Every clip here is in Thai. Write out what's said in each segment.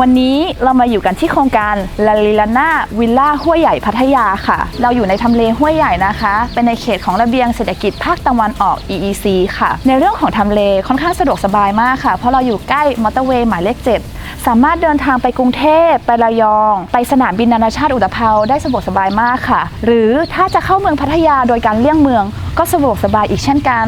วันนี้เรามาอยู่กันที่โครงการลาลิลาน่าวิลล่าห้วยใหญ่พัทยาค่ะ เราอยู่ในทำเลห้วยใหญ่นะคะ เป็นในเขตของระเบียงเศรษฐกิจภาคตะวันออก EEC ค่ะ ในเรื่องของทำเลค่อนข้างสะดวกสบายมากค่ะ เพราะเราอยู่ใกล้มอเตอร์เวย์หมายเลข 7สามารถเดินทางไปกรุงเทพ ไประยอง ไปสนามบินนานาชาติอุตภเปาได้สะดวกสบายมากค่ะ หรือถ้าจะเข้าเมืองพัทยาโดยการเลี่ยงเมือง ก็สะดวกสบายอีกเช่นกัน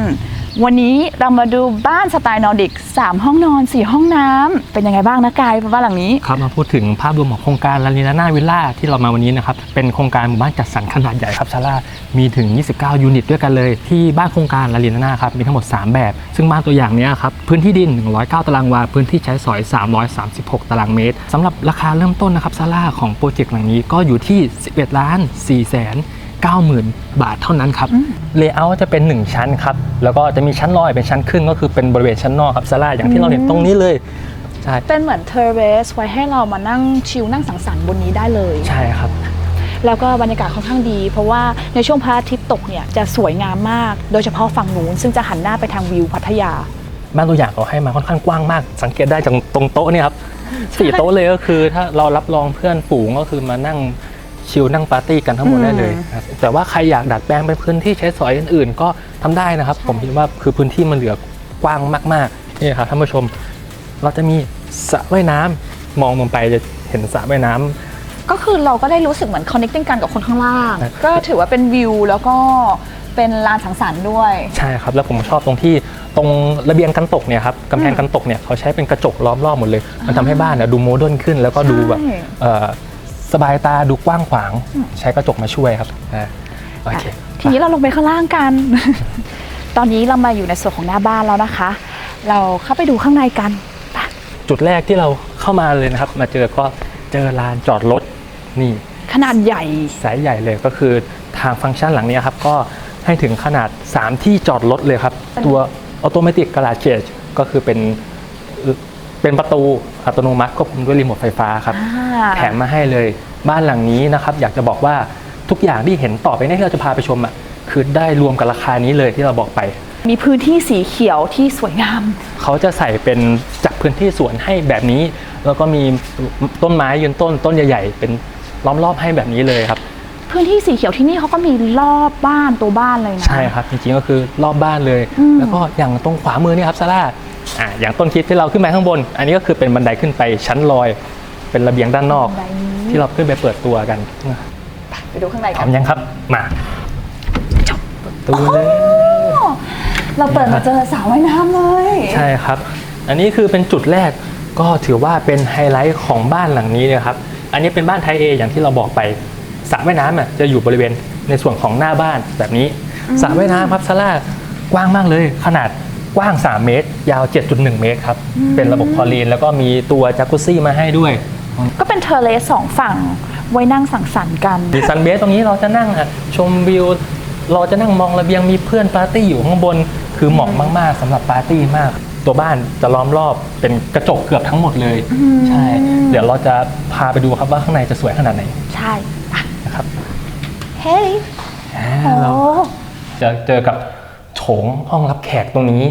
วันนี้เรามาดูบ้านสไตล์นอร์ดิก3ห้องนอน 4 ห้องน้ำเป็นยังไงบ้างนะกายบ้านหลังนี้ครับมาพูดถึงภาพรวมของโครงการลาลินาน่าวิลล่าที่เรามาวันนี้นะครับเป็นโครงการหมู่บ้านจัดสรรขนาดใหญ่ครับซาร่ามีถึง 29 ยูนิตด้วยกันเลย ที่บ้านโครงการลาลินาน่าครับมีทั้งหมด 3 แบบ ซึ่งบ้านตัวอย่างนี้ครับพื้นที่ดิน 109 ตารางวา พื้นที่ใช้สอย 336 ตารางเมตรสำหรับราคาเริ่มต้นนะครับซาร่าของโปรเจกต์หลังนี้ก็อยู่ที่ 11ล้าน4แสน 90,000 บาทเท่านั้นครับเลเยอร์จะเป็น 1 ชั้นครับ แล้วก็จะมีชั้นลอยเป็นชั้นครึ่งก็คือเป็นบริเวณชั้นนอกครับซาร่าอย่างที่เราเห็นตรงนี้เลยใช่เป็นเหมือนเทอร์เรสไว้ให้เรามานั่งชิลนั่งสังสรรค์บนนี้ได้เลย ใช่ครับแล้วก็บรรยากาศค่อนข้างดี เพราะว่าในช่วงพระอาทิตย์ตกเนี่ยจะสวยงามมาก โดยเฉพาะฝั่งนู้นซึ่งจะหันหน้าไปทางวิวพัทยา บ้านตัวอย่างเขาให้มาค่อนข้างกว้างมาก สังเกตได้จากตรงโต๊ะเนี่ยครับสี่โต๊ะเลยก็คือถ้าเรารับรองเพื่อนฝูงก็คือมานั่ง ชิลนั่งปาร์ตี้กันทั้งหมดได้เลยครับแต่ว่าใครอยากดัดแปลงเป็นพื้นที่ใช้สอยอื่นๆ ก็ทำได้นะครับ ผมคิดว่าคือพื้นที่มันเหลือกว้างมากๆนี่ครับท่านผู้ชม เราจะมีสระว่ายน้ำมองลงไปจะเห็นสระว่ายน้ำ ก็คือเราก็ได้รู้สึกเหมือน connecting กันกับคนข้างล่างใช่ก็ถือว่าเป็นวิวแล้วก็เป็นลานสังสรรค์ด้วย ใช่ครับแล้วผมชอบตรงที่ตรงระเบียงกันตกเนี่ยครับกำแพงกันตกเนี่ยเขาใช้เป็นกระจกล้อมรอบหมดเลย มันทำให้บ้านเนี่ยดูโมเดิร์นขึ้น แล้วก็ดูแบบใช่ เอ่อ สบายตาดูกว้างขวาง ใช้กระจกมาช่วยครับอ่าโอเคทีนี้เราลงไปข้างล่างกัน ตอนนี้เรามาอยู่ในส่วนของหน้าบ้านแล้วนะคะ เราเข้าไปดูข้างในกันไปจุดแรกที่เราเข้ามาเลยนะครับ มาเจอก็เจอลานจอดรถนี่ขนาดใหญ่ สายใหญ่เลยก็คือทางฟังก์ชันหลังเนี้ยครับ ก็ให้ถึงขนาด 3 ที่จอดรถเลยครับ ตัว Automatic Garage Gate ก็คือเป็น เป็นประตูอัตโนมัติควบคุมด้วยรีโมทไฟฟ้าครับอ่าแถมมาให้เลยบ้านหลังนี้นะครับอยากจะบอกว่าทุกอย่างที่เห็นต่อไปเนี้ที่เราจะพาไปชมอะคือได้รวมกับราคานี้เลยที่เราบอกไป มีพื้นที่สีเขียวที่สวยงาม เขาจะใส่เป็นจัดพื้นที่สวนให้แบบนี้ แล้วก็มีต้นไม้ยืนต้นต้นใหญ่ๆเป็นล้อมรอบให้แบบนี้เลยครับ พื้นที่สีเขียวที่นี่เขาก็มีรอบบ้านตัวบ้านเลยนะใช่ครับจริงๆก็คือรอบบ้านเลยอืมแล้วก็อย่างตรงขวามือนี่ครับซาร่า อ่าอย่างต้นคลิปที่เราขึ้นไปข้างบน อันนี้ก็คือเป็นบันไดขึ้นไปชั้นลอย เป็นระเบียงด้านนอก บันไดนี้ ที่เราขึ้นไปเปิดตัวกันไปดูข้างในพร้กัอนมยังครับ มาประตูเลยเราเปิดมาเจอสาวว่ายน้ำเลย ใช่ครับ อันนี้คือเป็นจุดแรกก็ถือว่าเป็นไฮไลท์ของบ้านหลังนี้นะครับ อันนี้เป็นบ้านไทยเออย่างที่เราบอกไปสระว่ายน้ำอะจะอยู่บริเวณในส่วนของหน้าบ้านแบบนี้สระว่ายน้ำครับซาร่ากว้างมากเลย ขนาด กว้าง 3 เมตร ยาว 7.1 เมตรครับ เป็นระบบคลอรีน แล้วก็มีตัวจากุซซี่มาให้ด้วย ก็เป็นเทอร์เลสสองฝั่งไว้นั่งสังสรรค์กัน มีซันเบสตรงนี้เราจะนั่งอะชมวิว เราจะนั่งมองระเบียงมีเพื่อนปาร์ตี้อยู่ข้างบน คือเหมาะมาก ๆสำหรับปาร์ตี้มาก ตัวบ้านจะล้อมรอบเป็นกระจกเกือบทั้งหมดเลย ใช่ เดี๋ยวเราจะพาไปดูครับว่าข้างในจะสวยขนาดไหน ใช่อะนะครับ เฮ้ยอ่าโอ้เราจะเจอกับ โถงห้องรับแขกตรงนี้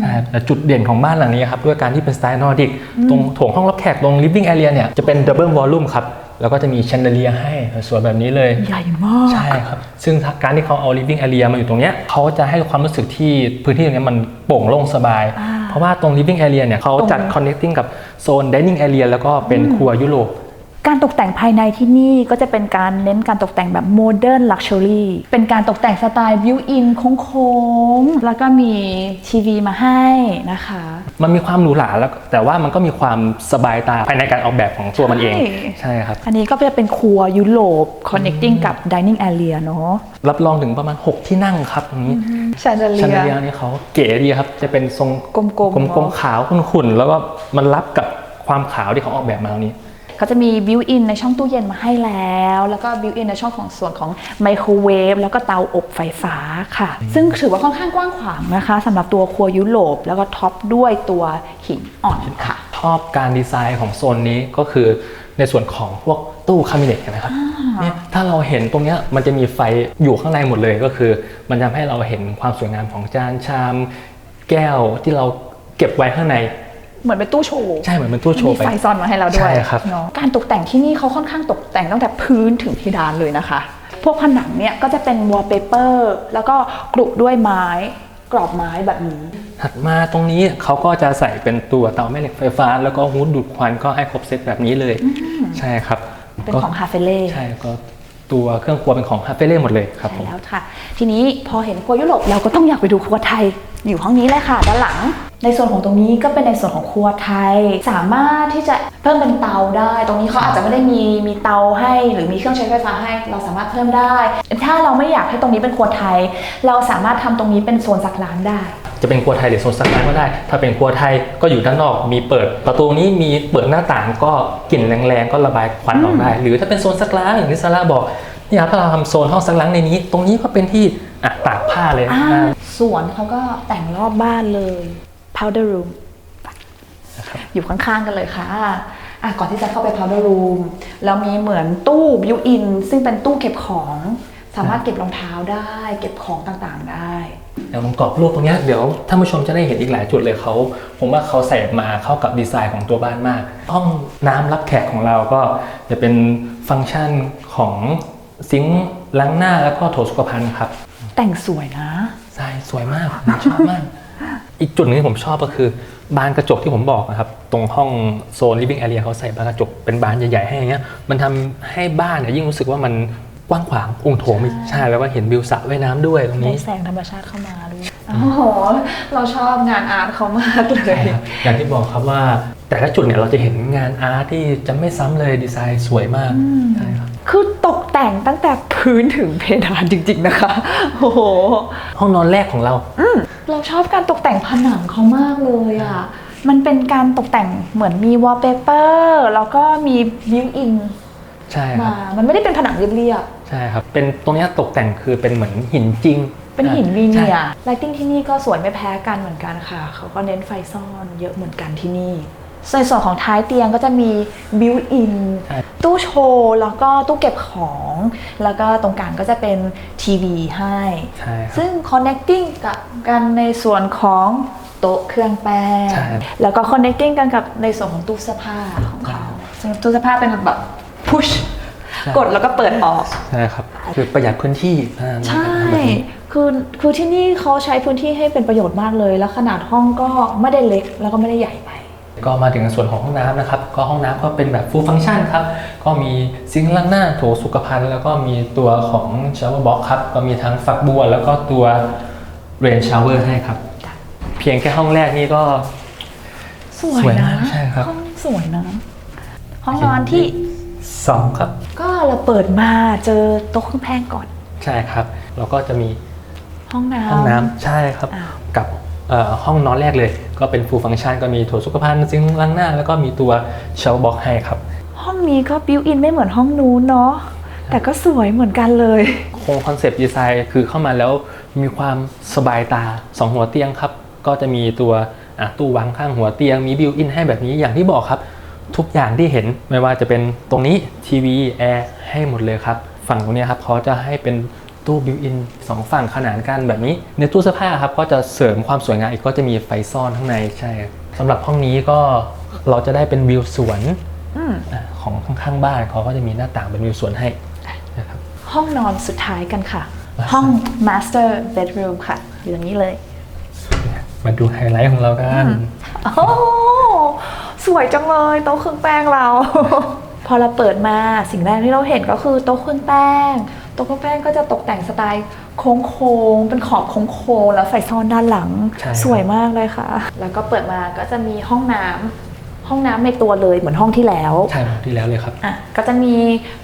ใช่แต่จุดเด่นของบ้านหลังนี้ครับด้วยการที่เป็นสไตล์นอร์ดิกตรงโถงห้องรับแขกตรง living area เนี่ยจะเป็นดับเบิลวอลลุ่มครับแล้วก็จะมีแชนเดเลียให้สวยแบบนี้เลย ใหญ่มาก ใช่ครับ ซึ่งการที่เขาเอา living area มาอยู่ตรงเนี้ยเขาจะให้ความรู้สึกที่พื้นที่ตรงเนี้ยมันโปร่งโล่งสบายอ่าเพราะว่าตรง living area เนี่ยเขาจัด connecting กับโซน dining area แล้วก็เป็นครัวยุโรป การตกแต่งภายในที่นี่ก็จะเป็นการเน้นการตกแต่งแบบโมเดิร์นลักชัวรี่เป็นการตกแต่งสไตล์วิวอินโค้งๆแล้วก็มีทีวีมาให้นะคะ มันมีความหรูหราแล้วแต่ว่ามันก็มีความสบายตาภายในการออกแบบของตัวมันเอง ใช่ใช่ครับ อันนี้ก็จะเป็นครัวยุโรป connecting กับ dining area เนาะรับรองถึงประมาณ 6 ที่นั่งครับตรงนี้แชนเดเลีชันเดยเลียนี่เขาเก๋ดีครับ จะเป็นทรงกลมๆกลมเนอะๆขาวขุ่นๆแล้วก็มันรับกับความขาวที่เขาออกแบบมาตรงนี้ เขาจะมีบิวอินในช่องตู้เย็นมาให้แล้ว แล้วก็บิวอินในช่องของส่วนของไมโครเวฟแล้วก็เตาอบไฟฟ้าค่ะ ซึ่งถือว่าค่อนข้างกว้างขวางนะคะสำหรับตัวครัวยุโรปแล้วก็ท็อปด้วยตัวหินอ่อนค่ะ ชอบการดีไซน์ของโซนนี้ก็คือในส่วนของพวกตู้คาบิเนตเห็นไหมครับเนี่ยถ้าเราเห็นตรงเนี้ยมันจะมีไฟอยู่ข้างในหมดเลยก็คือ มันทำให้เราเห็นความสวยงามของจานชาม แก้วที่เราเก็บไว้ข้างใน เหมือนเป็นตู้โชว์ ใช่เหมือนเป็นตู้โชว์มีไปไฟซ่อนมาให้เราด้วยใช่ครับเนาะการตกแต่งที่นี่เขาค่อนข้างตกแต่งตั้งแต่พื้นถึงเพดานเลยนะคะ พวกผนังเนี่ยก็จะเป็นวอลเปเปอร์แล้วก็กรุด้วยไม้กรอบไม้แบบนี้ ถัดมาตรงนี้เขาก็จะใส่เป็นตัวเตาแม่เหล็กไฟฟ้า แล้วก็ฮูดดูดควันก็ให้ครบเซตแบบนี้เลย ใช่ครับ เป็นของฮาเฟเล่ใช่ก็ตัวเครื่องครัวเป็นของฮาเฟเล่หมดเลยครับผมใช่แล้วค่ะ ทีนี้พอเห็นครัวยุโรปเราก็ต้องอยากไปดูครัวไทย อยู่ห้องนี้เลยค่ะ ด้านหลังในส่วนของตรงนี้ก็เป็นในส่วนของครัวไทย สามารถที่จะเพิ่มเป็นเตาได้ ตรงนี้เขาอาจจะไม่ได้มีมีเตาให้ หรือมีเครื่องใช้ไฟฟ้าให้ เราสามารถเพิ่มได้ ถ้าเราไม่อยากให้ตรงนี้เป็นครัวไทย เราสามารถทำตรงนี้เป็นโซนสักร้านได้จะเป็นครัวไทยหรือโซนซักล้างก็ได้ ถ้าเป็นครัวไทยก็อยู่ด้านนอก มีเปิด ประตูนี้มีเปิดหน้าต่างก็กลิ่นแรงๆก็ระบายควันออกได้ หรือถ้าเป็นโซนซักล้างอย่างที่ซาร่าบอกเนี่ยครับถ้าเราทำโซนห้องซักล้างในนี้ ตรงนี้ก็เป็นที่อะตากผ้าเลยอ่าอ่าสวนเขาก็แต่งรอบบ้านเลย powder room อยู่ข้างๆกันเลยค่ะอะ ก่อนที่จะเข้าไป powder room เรามีเหมือนตู้ built in ซึ่งเป็นตู้เก็บของ สามารถเก็บรองเท้าได้ เก็บของต่างๆได้อย่างตรงกรอบรูปตรงเนี้ยเดี๋ยวท่านผู้ชมจะได้เห็นอีกหลายจุดเลยเขาผมว่าเขาใส่มาเข้ากับดีไซน์ของตัวบ้านมาก ห้องน้ำรับแขกของเราก็จะเป็นฟังก์ชันของซิงค์ล้างหน้าแล้วก็โถสุขภัณฑ์ครับ แต่งสวยนะ ใช่สวยมากผมชอบมาก อีกจุดหนึงที่ผมชอบก็คือบานกระจกที่ผมบอกนะครับ ตรงห้องโซน living area เขาใส่บานกระจกเป็นบานใหญ่ๆให้อย่างเงี้ยมันทำให้บ้านเนี่ยยิ่งรู้สึกว่ามันกว้างขวางองค์โถงอีกใช่แล้วก็เห็นวิวสระว่ายน้ำด้วยตรงได้นี้แสงธรรมชาติเข้ามาด้วยโอ้โห เราชอบงานอาร์ตเขามากเลใช่ยครับอย่างที่บอกครับว่า แต่ละจุดเนี่ยเราจะเห็นงานอาร์ตที่จะไม่ซ้ำเลยดีไซน์สวยมากใช่ครับคือตกแต่งตั้งแต่พื้นถึงเพดานจริง ๆ นะคะ โอ้โห ห้องนอนแรกของเราเราชอบการตกแต่งผนังเขามากเลยอะ มันเป็นการตกแต่งเหมือนมีวอลเปเปอร์แล้วก็มีบิวอินใช่ครัมาบมันไม่ได้เป็นผนังเรียบใช่ครับ เป็นตรงเนี้ยตกแต่งคือเป็นเหมือนหินจริงๆเป็นหินวีใช่เนียร์ไลติ้งที่นี่ก็สวยไม่แพ้กันเหมือนกันค่ะ เขาก็เน้นไฟซ่อนเยอะเหมือนกันที่นี่ ในส่วนของท้ายเตียงก็จะมีบิวอินใช่ตู้โชว์แล้วก็ตู้เก็บของ แล้วก็ตรงกลางก็จะเป็นทีวีให้ใช่ครับซึ่ง connecting กับกันในส่วนของโต๊ะเครื่องแป้งใช่แล้วก็ connecting กันกับในส่วนของตู้เสื้อผ้าของเขาซึ่งตู้เสื้อผ้าเป็นแบบ push ใช่กดแล้วก็เปิดออกใช่ครับคือประหยัดพื้นที่อ่าใช่แบบนี้คือคือที่นี่เขาใช้พื้นที่ให้เป็นประโยชน์มากเลย แล้วขนาดห้องก็ไม่ได้เล็กแล้วก็ไม่ได้ใหญ่ไป ก็มาถึงส่วนของห้องน้ำนะครับ ก็ห้องน้ำก็เป็นแบบ full function ครับ ก็มีซิงค์ล้างหน้าโถสุขภัณฑ์ แล้วก็มีตัวของ shower box ครับ ก็มีทั้งฝักบัว แล้วก็ตัว rain shower ให้ครับจ้ะเพียงแค่ห้องแรกนี่ก็ สวยสวยนะมากใช่ครับ ห้องสวยนะ ห้องนอนที่สองครับ ก็เราเปิดมาเจอโต๊ะเครื่องแป้งก่อน ใช่ครับ แล้วก็จะมีห้องน้ำ ห้องน้ำใช่ครับ อ่ากับเอ่อห้องนอนแรกเลย ก็เป็น full function ก็มีโถสุขภัณฑ์ซิงค์ล้างหน้า แล้วก็มีตัว shower box ให้ครับ ห้องนี้ก็บิวอินไม่เหมือนห้องนู้นเนาะแต่ก็สวยเหมือนกันเลยคงคอนเซปต์ดีไซน์คือเข้ามาแล้วมีความสบายตาสองหัวเตียงครับ ก็จะมีตัวอะตู้วางข้างหัวเตียงมีบิวอินให้แบบนี้อย่างที่บอกครับ ทุกอย่างที่เห็นไม่ว่าจะเป็นตรงนี้ทีวีแอร์ให้หมดเลยครับ ฝั่งตรงเนี้ยครับเขาจะให้เป็น ตู้บิวอินสองฝั่งขนานกันแบบนี้ ในตู้เสื้อผ้าครับก็จะเสริมความสวยงามอีกก็จะมีไฟซ่อนข้างในใช่ครับสำหรับห้องนี้ก็เราจะได้เป็นวิวสวนอืมอะของข้างๆบ้านเขาก็จะมีหน้าต่างเป็นวิวสวนให้นะครับห้องนอนสุดท้ายกันค่ะ Master ห้อง master bedroom ค่ะ อยู่ตรงนี้เลย มาดูไฮไลท์ของเรากันโอ้โหสวยจังเลยโต๊ะเครื่องแป้งเรา พอเราเปิดมาสิ่งแรกที่เราเห็นก็คือโต๊ะเครื่องแป้งโต๊ะเครื่องแป้งก็จะตกแต่งสไตล์โค้งๆ เป็นขอบโค้งๆ แล้วใส่ซ่อนด้านหลัง ใช่ครับ สวยมากเลยค่ะ แล้วก็เปิดมาก็จะมีห้องน้ำห้องน้ำในตัวเลยเหมือนห้องที่แล้วใช่ครับที่แล้วเลยครับ อะก็จะมี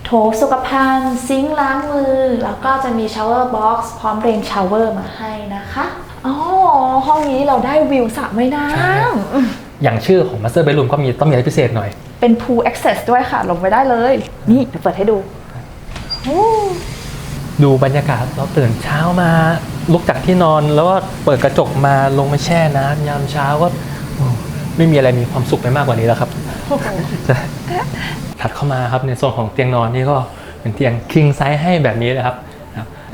โถสุขภัณฑ์ซิงค์ล้างมือ แล้วก็จะมีชาวเวอร์บ็อกซ์พร้อมเรนชาวเวอร์มาให้นะคะอ๋อห้องนี้เราได้วิวสระว่ายน้ใช่ำอืมอย่างชื่อของ Master Bedroom ก็มีต้องมีอะไรพิเศษหน่อย เป็น pool access ด้วยค่ะ ลงไปได้เลย นี่เดี๋ยวเปิดให้ดูโอ้ ดูบรรยากาศเราตื่นเช้ามาลุกจากที่นอนแล้วก็เปิดกระจกมาลงมาแช่น้ำยามเช้าก็โอ้ไม่มีอะไรมีความสุขไปมากกว่านี้แล้วครับโหใช่ถัดเข้ามาครับในโซนของเตียงนอนนี่ก็เป็นเตียง king size ให้แบบนี้เลยครับครับ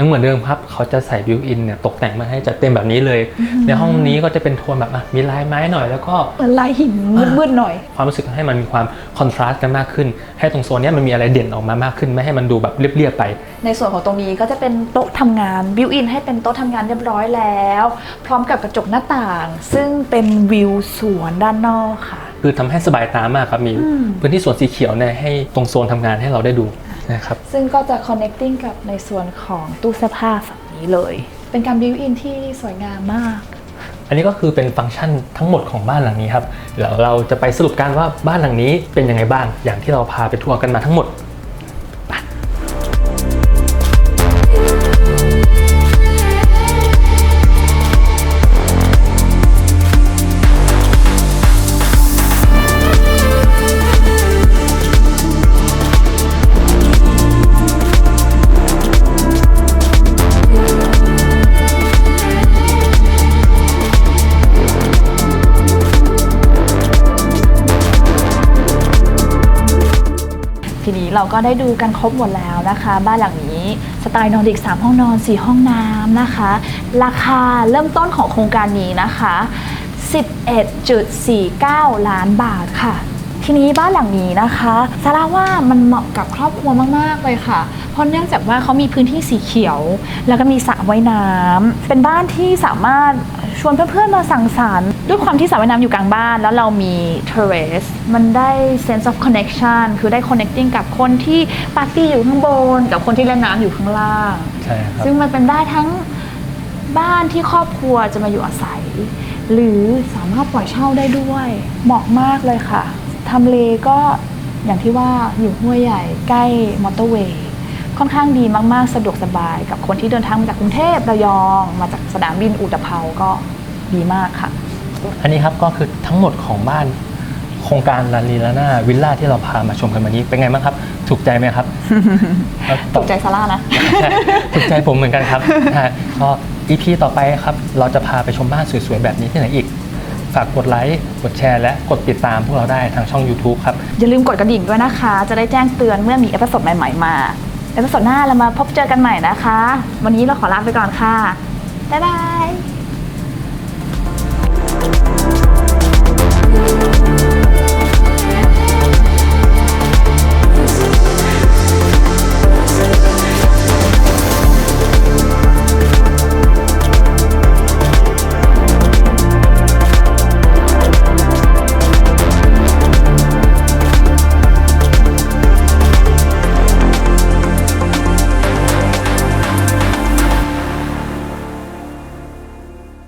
ยังเหมือนเดิมครับเขาจะใส่บิวอินเนี่ยตกแต่งมาให้จัดเต็มแบบนี้เลย ในห้องนี้ก็จะเป็นโทนแบบอะมีลายไม้หน่อยแล้วก็เหมือนลายหินมืดๆหน่อย ความรู้สึกให้มันมีความคอนทราสต์กันมากขึ้น ให้ตรงโซนเนี้ยมันมีอะไรเด่นออกมามากขึ้นไม่ให้มันดูแบบเรียบๆไป ในส่วนของตรงนี้ก็จะเป็นโต๊ะทำงานบิวอินให้เป็นโต๊ะทำงานเรียบร้อยแล้ว พร้อมกับกระจกหน้าต่าง ซึ่งเป็นวิวสวนด้านนอกค่ะ คือทำให้สบายตามากครับมีอืมพื้นที่สวนสีเขียวเนี่ยให้ตรงโซนทำงานให้เราได้ดู นะครับ ซึ่งก็จะ connecting กับในส่วนของตู้เสื้อผ้าฝั่งนี้เลย เป็นการบิวอินที่สวยงามมาก อันนี้ก็คือเป็นฟังก์ชันทั้งหมดของบ้านหลังนี้ครับเดี๋ยวเราจะไปสรุปกันว่าบ้านหลังนี้เป็นยังไงบ้าง อย่างที่เราพาไปทัวร์กันมาทั้งหมด เราก็ได้ดูกันครบหมดแล้วนะคะ บ้านหลังนี้สไตล์นอร์ดิก3ห้องนอน 4 ห้องน้ำนะคะ ราคาเริ่มต้นของโครงการนี้นะคะ 11.49 ล้านบาทค่ะทีนี้บ้านหลังนี้นะคะซาร่าว่ามันเหมาะกับครอบครัวมาก ๆ เลยค่ะ เพราะเนื่องจากว่าเขามีพื้นที่สีเขียว แล้วก็มีสระว่ายน้ำเป็นบ้านที่สามารถ ชวนเพื่อนๆมาสังสรรค์ด้วยความที่สระว่ายน้ำอยู่กลางบ้าน แล้วเรามี terrace มันได้ sense of connection คือได้ connecting กับคนที่ปาร์ตี้อยู่ข้างบน กับคนที่เล่นน้ำอยู่ข้างล่าง ใช่ครับ ซึ่งมันเป็นได้ทั้งบ้านที่ครอบครัวจะมาอยู่อาศัย หรือสามารถปล่อยเช่าได้ด้วยเหมาะมากเลยค่ะทำเลก็อย่างที่ว่าอยู่ห้วยใหญ่ใกล้มอเตอร์เวย์ ค่อนข้างดีมากๆ สะดวกสบายกับคนที่เดินทางมาจากกรุงเทพระยอง มาจากสนามบินอุตภเปาก็ดีมากค่ะ อันนี้ครับก็คือทั้งหมดของบ้านโครงการลาลีลาน่าวิลล่าที่เราพามาชมกันวันนี้เป็นไงบ้างครับ ถูกใจไหมครับตกใจซาร่านะ ถูกใจผมเหมือนกันครับฮะก็อีพีต่อไปครับ เราจะพาไปชมบ้านสวยๆ แบบนี้ที่ไหนอีก ฝากกดไลค์กดแชร์และกดติดตามพวกเราได้ทางช่อง YouTube ครับ อย่าลืมกดกระดิ่งด้วยนะคะ จะได้แจ้งเตือนเมื่อมีเอพิโซดใหม่ ๆ มา เอพิโซดหน้าเรามาพบเจอกันใหม่นะคะ วันนี้เราขอลาไปก่อนค่ะ บ๊ายบาย